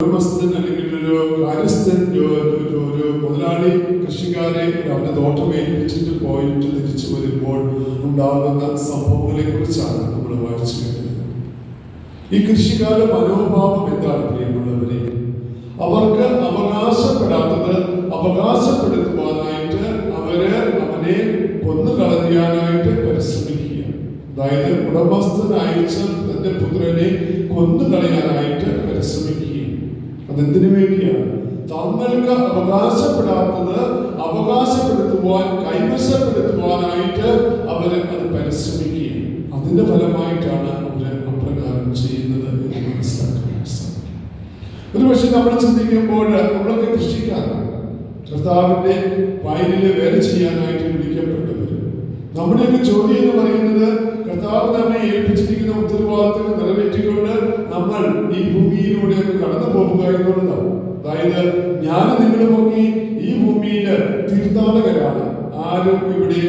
ഉടമസ്ഥൻ അല്ലെങ്കിൽ ഒരു കാര്യസ്ഥൻ ഒരു മുതലാളി കൃഷിക്കാരെ അവന്റെ തോട്ടം ഏൽപ്പിച്ചിട്ട് പോയിട്ട് തിരിച്ചു വരുമ്പോൾ ഉണ്ടാകുന്ന സംഭവങ്ങളെ കുറിച്ചാണ് നമ്മൾ വായിച്ചു കഴിഞ്ഞത് ഈ കൃഷിക്കാരുടെ മനോഭാവം എന്താണ് പ്രിയമുള്ളവരെ? അതെന്തിനു വേണ്ടിയാണ്. തങ്ങൾക്ക് അവകാശപ്പെടാത്തത് അവകാശപ്പെടുത്തുവാൻ കൈവശപ്പെടുത്തുവാനായിട്ട് അവർ അത് പരിശ്രമിക്കുകയും അതിന്റെ ഫലമായിട്ടാണ് അവർ അപ്രകാരം ചെയ്യുന്നത് എന്ന് മനസ്സിലാക്കാൻ സാധിക്കും. ഒരു പക്ഷെ നമ്മൾ ചിന്തിക്കുമ്പോൾ നമ്മളൊക്കെ കൃഷിക്കാരാണ് കർത്താവിന്റെ വയലിൽ വേല ചെയ്യാനായിട്ട് വിളിക്കപ്പെട്ടവര്. നമ്മുടെയൊക്കെ ചോദ്യം എന്ന് പറയുന്നത് കർത്താവ് നമ്മെ ഏൽപ്പിച്ചിരിക്കുന്ന ഉത്തരവാദിത്തങ്ങൾ നിറവേറ്റിക്കൊണ്ട് നമ്മൾ ഈ ഭൂമിയിലൂടെ കടന്നു പോകുക എന്നുള്ളതാണ്. അതായത് ഞാൻ നിങ്ങളുമൊക്കെ ഈ ഭൂമിയിൽ തീർത്ഥാടകരാണ്. ആരും ഇവിടെ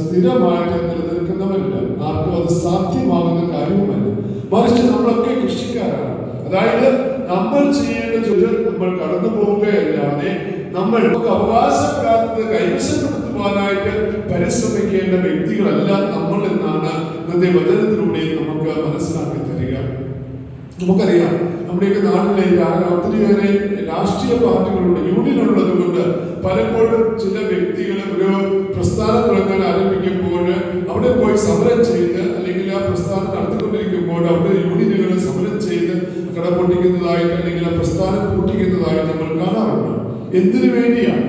സ്ഥിരമായിട്ട് നിലനിൽക്കുന്നവരില്ല. ആർക്കും അത് സാധ്യമാകുന്ന കാര്യവുമല്ല. മറിച്ച് നമ്മളൊക്കെ കൃഷിക്കാരാണ്. അതായത് നമ്മൾ ചെയ്യേണ്ട ജോലി നമ്മൾ കടന്നു പോവുകയല്ലാതെ നമ്മൾ അവകാശപ്പെടാത്തത് അവകാശപ്പെടാത്തത് കൈവശപ്പെടുത്തുവാനായിട്ട് പരിശ്രമിക്കേണ്ട വ്യക്തികളല്ല നമ്മൾ എന്നാണ് ഇന്നത്തെ വചനത്തിലൂടെ നമുക്ക് മനസ്സിലാക്കി തരിക. നമുക്കറിയാം നമ്മുടെയൊക്കെ നാട്ടിലെ ഒത്തിരിയേറെ രാഷ്ട്രീയ പാർട്ടികളുണ്ട് യൂണിയൻ ഉള്ളത് കൊണ്ട് പലപ്പോഴും ചില വ്യക്തികൾ ഒരു പ്രസ്ഥാനം തുടങ്ങാൻ ആരംഭിക്കുമ്പോൾ അവിടെ പോയി സമരം ചെയ്ത് അല്ലെങ്കിൽ ആ പ്രസ്ഥാനം നടത്തിക്കൊണ്ടിരിക്കുമ്പോൾ അവിടെ യൂണിയനുകൾ സമരം ചെയ്ത് കട പൊട്ടിക്കുന്നതായിട്ട് അല്ലെങ്കിൽ ആ പ്രസ്ഥാനം പൂട്ടിക്കുന്നതായിട്ട് നമ്മൾ കാണാറുണ്ട്. എന്തിനു വേണ്ടിയാണ്?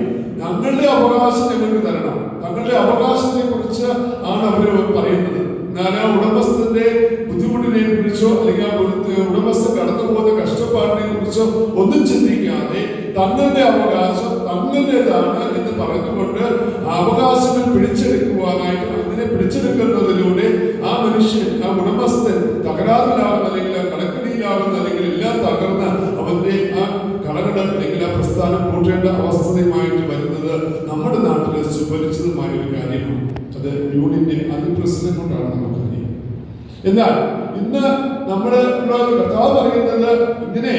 ഞങ്ങളുടെ അവകാശം ഞങ്ങൾക്ക് തരണം. തങ്ങളുടെ അവകാശത്തെ കുറിച്ച് ആണ് അവർ പറയുന്നത്. ഞാൻ ആ ഉടമസ്ഥന്റെ ബുദ്ധിമുട്ടിനെ കുറിച്ചോ അല്ലെങ്കിൽ ആ കടന്നുപോകുന്ന കടന്നു പോകുന്ന കഷ്ടപ്പാടിനെ കുറിച്ചോ ഒന്നും ചിന്തിക്കാതെ തങ്ങളുടെ അവകാശം തങ്ങളുടേതാണ് എന്ന് പറഞ്ഞുകൊണ്ട് അവകാശങ്ങൾ പിടിച്ചെടുക്കുവാനായിട്ട് അതിനെ പിടിച്ചെടുക്കുന്നതിലൂടെ ആ മനുഷ്യൻ ആ ഉടമസ്ഥൻ തകരാറിലാകുന്ന അല്ലെങ്കിൽ ആ അല്ലെങ്കിൽ എല്ലാം തകർന്ന് അവന്റെ ആ കടകട അല്ലെങ്കിൽ ആ പ്രസ്ഥാനം കൂട്ടേണ്ട അവസ്ഥയുമായിട്ട് നമ്മുടെ നാട്ടിലെ സുപരിചിതമായ ഒരു കാര്യമാണ് അത് യൂണിയന്റെ അതിപ്രസരം കൊണ്ടാണ് നമുക്കറിയാം. എന്നാൽ ഇന്ന് നമ്മുടെ കർത്താവ് പറയുന്നത് ഇങ്ങനെ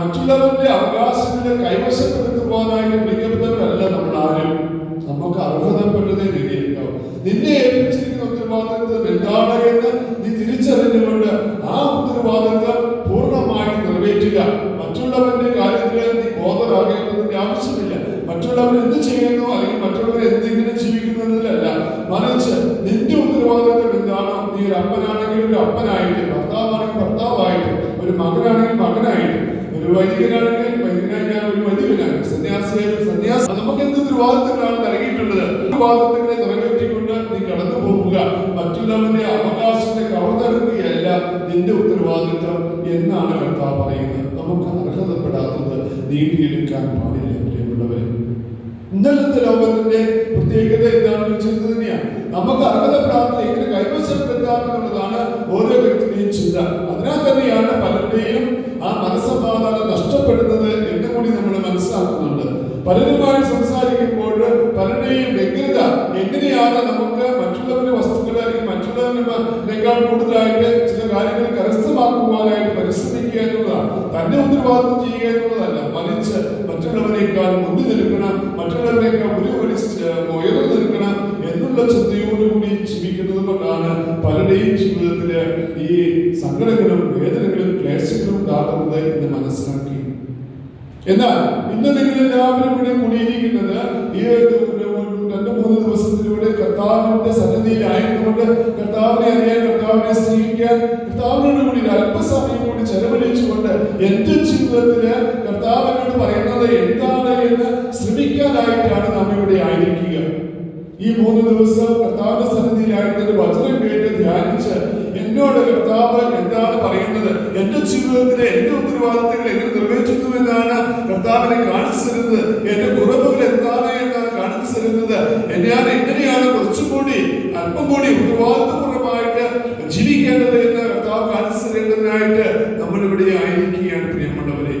മറ്റുള്ളവരുടെ അവകാശങ്ങളെ കൈവശപ്പെടുത്തുവാനായിട്ട് വിളിക്കപ്പെട്ടവരല്ല നമ്മൾ ആരും. നമുക്ക് അർഹതപ്പെട്ടതേ നേടിയിരിക്കാം നിന്നെ ഏൽപ്പിച്ചിരിക്കുന്ന ഉത്തരവാദിത്വം എന്താണ് എന്ന് നീ തിരിച്ചറിഞ്ഞുകൊണ്ട് ആ ഉത്തരവാദിത്വം പൂർണമായി നിറവേറ്റുക. മറ്റുള്ളവരുടെ കാര്യത്തിൽ നീ ബോധരാകേണ്ടതിന്റെ ആവശ്യമില്ല. മറ്റുള്ളവർ എന്ത് ചെയ്യുന്നു? അല്ലെങ്കിൽ മറ്റുള്ളവർ എന്തെങ്കിലും ജീവിക്കുന്നതിലല്ല മറിച്ച് നിന്റെ ഉത്തരവാദിത്വം എന്താണോ? നീ ഒരു അപ്പനാണെങ്കിൽ ഒരു അപ്പനായിട്ട് ഭർത്താവാണെങ്കിൽ ഭർത്താവായിട്ട് ഒരു മകനാണെങ്കിൽ മകനായിട്ട് ഒരു വൈദികനാണെങ്കിൽ വൈദികനായി ഞാൻ ഒരു വൈദികനാണ് സന്യാസിയായാലും സന്യാസി. നമുക്ക് എന്ത് ഉത്തരവാദിത്തങ്ങളാണ് നൽകിയിട്ടുള്ളത്? ഉത്തരവാദിത്തങ്ങളെ നിറവേറ്റിക്കൊണ്ട് നീ കടന്നു പോവുക മറ്റുള്ളവന്റെ അവകാശത്തെ കവർന്നെടുക്കുകയല്ല നിന്റെ ഉത്തരവാദിത്വം എന്നാണ് കർത്താവ് പറയുന്നത്. നമുക്ക് അർഹതപ്പെടാത്തത് നീട്ടിയെടുക്കാൻ പാടില്ല പ്രിയമുള്ളവരെ. ഇന്നലത്തെ ലോകത്തിന്റെ പ്രത്യേകത എന്താണെന്ന് വെച്ചത് തന്നെയാണ്. നമുക്ക് അർഹതപ്പെടാത്ത എങ്ങനെ കൈവശപ്പെടുത്താം എന്നുള്ളതാണ് ഓരോ വ്യക്തിയുടെയും ചിന്ത. അതിനാൽ തന്നെയാണ് പലരുടെയും ആ മനസ്സമാധാനം നഷ്ടപ്പെടുന്നത് എന്ന് കൂടി നമ്മൾ മനസ്സിലാക്കുന്നുണ്ട്. പലരുമായി സംസാരിക്കുമ്പോൾ പലരുടെയും വ്യഗ്രത എങ്ങനെയാണ് നമുക്ക് മറ്റുള്ളവരുടെ വസ്തുക്കൾ അല്ലെങ്കിൽ മറ്റുള്ളവരിനേക്കാൾ കൂടുതലായിട്ട് ചില കാര്യങ്ങൾ കരസ്ഥമാക്കുവാനായിട്ട് പരിശ്രമിക്കുക എന്നുള്ളതാണ്. തന്നെ ഉത്തരവാദിത്വം ചെയ്യുക എന്നുള്ളതല്ല മറിച്ച് മറ്റുള്ളവരെക്കാൾ മുന്നിൽ നിൽക്കണം മറ്റുള്ളവരെക്കാൾ ഒരു ഉയർന്നു നിൽക്കണം എന്നുള്ള ചിന്തയോടുകൂടി ജീവിക്കുന്നത് കൊണ്ടാണ് പലരുടെയും ജീവിതത്തിൽ ഈ സങ്കടങ്ങളും വേദനകളും ക്ലേശങ്ങളും ഉണ്ടാകുന്നത് എന്ന് മനസ്സിലാക്കി. എന്നാൽ ഇന്ന് നിങ്ങൾ എല്ലാവരും ഇവിടെ കൂടിയിരിക്കുന്നത് ഈ രണ്ടു മൂന്ന് ദിവസത്തിലൂടെ കർത്താവിന്റെ സന്നദ്ധിയിലായതുകൊണ്ട് കർത്താവിനെ അറിയാൻ കർത്താവിനെ സ്നേഹിക്കാൻ കർത്താവിനോട് കൂടി അല്പസമയം കൂടി ചെലവഴിച്ചുകൊണ്ട് എന്റെ ജീവിതത്തിൽ കർത്താവിനോട് പറയുന്നത് എന്താണ് എന്ന് ശ്രമിക്കാനായിട്ടാണ് നാം ഇവിടെ ആയിരിക്കുക ഈ മൂന്ന് ദിവസം കർത്താവിന്റെ സന്നിധിയിലായിട്ട് ഒരു വചനം കേട്ട് ധ്യാനിച്ച് എന്നോട് കർത്താവ് എന്താണ് പറയുന്നത്? എന്റെ ജീവിതത്തിലെ എന്റെ ഉത്തരവാദിത്തങ്ങൾ എങ്ങനെ നിറവേറ്റുന്നു എന്നാണ് കർത്താവിനെ കാണിച്ചു തരുന്നത്. എന്റെ കുറവുകൾ എന്താണ് എന്നാണ് കാണിച്ചു തരുന്നത്. ഞാൻ എങ്ങനെയാണ് കുറച്ചും കൂടി അല്പം കൂടി ഉത്തരവാദിത്തപൂർവമായിട്ട് ജീവിക്കേണ്ടത് എന്ന് കർത്താവ് കാണിച്ചു തരേണ്ടതിനായിട്ട് നമ്മൾ ഇവിടെ ആയിരിക്കുകയാണ് പ്രിയമുള്ളവരെ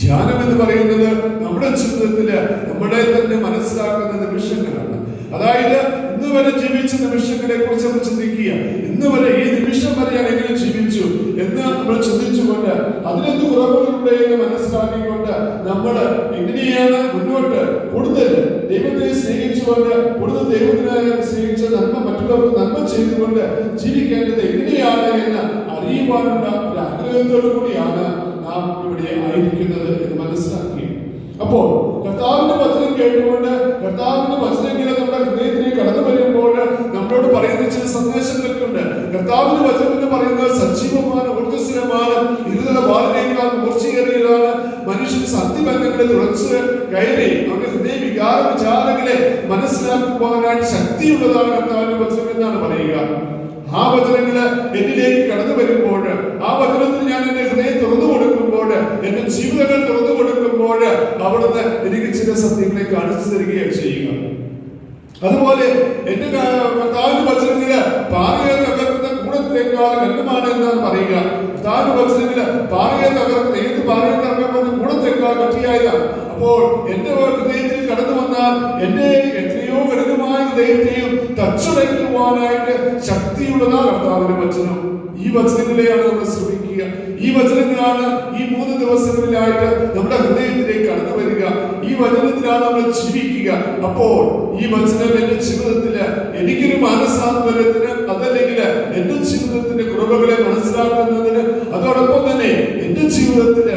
ധ്യാനം എന്ന് പറയുന്നത് നമ്മുടെ ജീവിതത്തിൽ നമ്മുടെ തന്നെ മനസ്സിലാക്കുന്ന നിമിഷങ്ങളാണ്. അതായത് ഇന്ന് വരെ ജീവിച്ച നിമിഷങ്ങളെ കുറിച്ച് നമ്മൾ ചിന്തിക്കുക. ഇന്ന് വരെ ഈ നിമിഷം വരെ ഞാൻ എങ്ങനെ ജീവിച്ചു എന്ന് നമ്മൾ ചിന്തിച്ചുകൊണ്ട് അതിലെന്ത് കുറവുകളുണ്ട് എന്ന് മനസ്സിലാക്കിക്കൊണ്ട് നമ്മൾ എങ്ങനെയാണ് മുന്നോട്ട് കൂടുതൽ ദൈവത്തെ സ്നേഹിച്ചുകൊണ്ട് കൂടുതൽ ദൈവത്തിനായി സ്നേഹിച്ച നന്മ മറ്റുള്ളവർക്ക് നന്മ ചെയ്തുകൊണ്ട് ജീവിക്കേണ്ടത് എങ്ങനെയാണ് എന്ന് അറിയുവാനുള്ള ഒരു ആഗ്രഹത്തോടു കൂടിയാണ് നാം ഇവിടെ ആയിരിക്കുന്നത് എന്ന് മനസ്സിലാക്കി. അപ്പോൾ കേട്ടുകൊണ്ട് കർത്താവിന്റെ വചനങ്ങളെ നമ്മുടെ ഹൃദയത്തിലേക്ക് കടന്നു വരുമ്പോൾ നമ്മളോട് പറയുന്ന ചില സന്ദേശങ്ങളൊക്കെ ഉണ്ട് കർത്താവിന്റെ വചനം എന്ന് പറയുന്നത് സജീവമാണ് ഊർജസ്വരമാണ് ഇരുതല വാലിനേക്കാൾ മൂർച്ചയേറിയതാണ്. മനുഷ്യൻ സന്ധിബന്ധങ്ങളെ തുളച്ച് കയറി അവന്റെ ഹൃദയ വികാര വിചാരങ്ങളെ മനസ്സിലാക്കുവാനായിട്ട് ശക്തിയുള്ളതാണ് കർത്താവിന്റെ വചനം എന്നാണ് പറയുക. ആ വചനങ്ങൾ എന്നിലേക്ക് കടന്നു വരുമ്പോൾ ആ വചനത്തിന് ഞാൻ എന്റെ ഹൃദയം തുറന്നു കൊടുക്കുമ്പോൾ എന്റെ ജീവിതങ്ങൾ തുറന്നു കൊടുക്കുമ്പോൾ അവിടുന്ന് എനിക്ക് ചില സത്യങ്ങളെ കാണിച്ചു തരികയാണ് ചെയ്യുക. അതുപോലെ എന്റെ കർത്താവിന്റെ വചനങ്ങൾ പാറയെ തകർക്കുന്ന കൂടത്തേക്കാൾ കണ്ണുമാണ് എന്നാണ് പറയുക. കർത്താവിന്റെ വചനങ്ങൾ പാറയെ തകർക്കുന്ന ഏത് പാറയെ തകർക്കുന്ന കൂടത്തേക്കാൾ കട്ടിയായതാണ് അപ്പോൾ എന്റെ ഹൃദയത്തിൽ കടന്നു വന്നാൽ എന്റെ എത്രയോ കഠിനമായ ഹൃദയത്തെയും തച്ചുടയ്ക്കുവാനായിട്ട് ശക്തിയുള്ളതാണ് കർത്താവിന്റെ വചനം. ഈ വചനങ്ങളെയാണ് നമ്മൾ ശ്രമിക്കുക. ഈ വചനങ്ങളാണ് ഈ മൂന്ന് ദിവസങ്ങളിലായിട്ട് നമ്മുടെ ഹൃദയത്തിലേക്ക് കടന്നു വരിക. വചനത്തിലാണ് നമ്മൾ ജീവിക്കുക. അപ്പോൾ ഈ വചനം എന്റെ ജീവിതത്തിൽ എനിക്കൊരു മാനസാന്തരത്തിന് അതല്ലെങ്കിൽ എന്റെ ജീവിതത്തിന്റെ കുറവുകളെ മനസ്സിലാക്കുന്നതിന് അതോടൊപ്പം തന്നെ എന്റെ ജീവിതത്തിൽ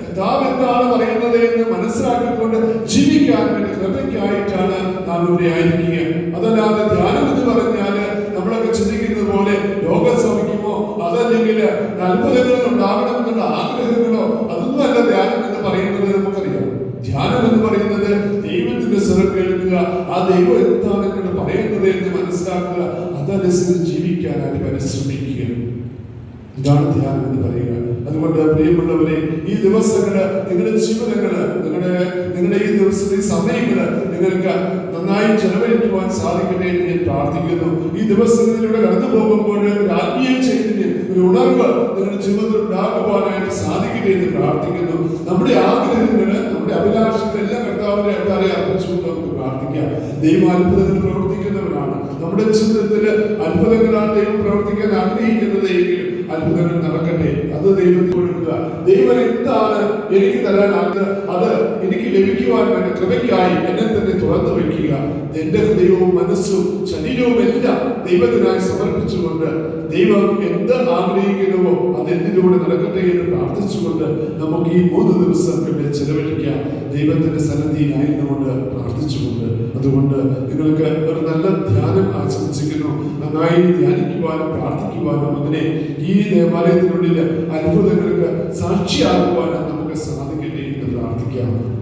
കർത്താവ് എന്താണ് പറയുന്നത് എന്ന് മനസ്സിലാക്കിക്കൊണ്ട് ജീവിക്കാൻ വേണ്ടി കൃപയ്ക്കായിട്ടാണ് നാം ഇവിടെ ആയിരിക്കുക. അതല്ലാതെ ധ്യാനം എന്ന് പറഞ്ഞാൽ നമ്മളൊക്കെ ചിന്തിക്കുന്നത് പോലെ രോഗം ശ്രമിക്കുമോ അതല്ലെങ്കിൽ അത്ഭുതങ്ങൾ ഉണ്ടാകണമെന്നുള്ള ആഗ്രഹങ്ങളോ അതൊന്നും അല്ല ധ്യാനം എന്ന് പറയുന്നത് നമുക്കറിയാം ധ്യാനം എന്ന് പറയുന്നത് ദൈവത്തിന്റെ സ്വരം കേൾക്കുക ആ ദൈവം എന്താണ് എന്നോട് പറയുന്നത് എന്ന് മനസ്സിലാക്കുക അതനുസരിച്ച് ജീവിക്കാനായിട്ട് പരിശ്രമിക്കുക ഇതാണ് ധ്യാനം എന്ന് പറയുക. അതുകൊണ്ട് പ്രിയമുള്ളവരെ ഈ ദിവസങ്ങൾ നിങ്ങളുടെ ജീവിതങ്ങൾ നിങ്ങളുടെ നിങ്ങളുടെ ഈ ദിവസത്തെ സമയങ്ങൾ നിങ്ങൾക്ക് നന്നായി ചെലവഴിക്കുവാൻ സാധിക്കട്ടെ എന്ന് ഞാൻ പ്രാർത്ഥിക്കുന്നു. ഈ ദിവസങ്ങളിലൂടെ കടന്നു പോകുമ്പോൾ ആത്മീയ ചൈതന്യം ഒരു ഉണർവ് നിങ്ങളുടെ ജീവിതത്തിൽ ഉണ്ടാകുവാനായിട്ട് സാധിക്കട്ടെ എന്ന് പ്രാർത്ഥിക്കുന്നു. നമ്മുടെ ആഗ്രഹങ്ങൾ നമ്മുടെ അഭിലാഷങ്ങൾ എല്ലാം കർത്താവിന്റെ അട്ടാരെ അർപ്പിച്ചുകൊണ്ട് നമുക്ക് പ്രാർത്ഥിക്കാം. ദൈവം പ്രവർത്തിക്കുന്നവരാണ് നമ്മുടെ ജീവിതത്തിൽ അത്ഭുതങ്ങളാണ് ദൈവം പ്രവർത്തിക്കാൻ ആഗ്രഹിക്കുന്നത് എങ്കിൽ അത്ഭുതങ്ങൾ നടക്കട്ടെ. അത് ദൈവത്തിൽ കൊടുക്കുക ദൈവം എന്താണ് എനിക്ക് തരാൻ ആഗ്രഹം? അത് എനിക്ക് ലഭിക്കുവാൻ വേണ്ടി കൃപയ്ക്കായി എന്നെ തന്നെ തുറന്നു വയ്ക്കുക. എന്റെ ഹൃദയവും മനസ്സും ശരീരവും എല്ലാം ദൈവത്തിനായി സമർപ്പിച്ചുകൊണ്ട് ദൈവം എന്ത് ആഗ്രഹിക്കുന്നുവോ അത് എന്തിലൂടെ നടക്കട്ടെ എന്ന് പ്രാർത്ഥിച്ചുകൊണ്ട് നമുക്ക് ഈ മൂന്ന് ദിവസം പിന്നെ ചെലവഴിക്കാം. ദൈവത്തിന്റെ സന്നദ്ധിയിലായിരുന്നുകൊണ്ട് പ്രാർത്ഥിച്ചുകൊണ്ട്. അതുകൊണ്ട് നിങ്ങൾക്ക് ഒരു നല്ല ധ്യാനം ആശംസിക്കുന്നു. നന്നായി ധ്യാനിക്കുവാനും പ്രാർത്ഥിക്കുവാനും അങ്ങനെ ഈ ദേവാലയത്തിനുള്ളിൽ അത്ഭുതങ്ങൾക്ക് സാക്ഷിയാകുവാനും നമുക്ക് സാധിക്കട്ടെ എന്ന് പ്രാർത്ഥിക്കാം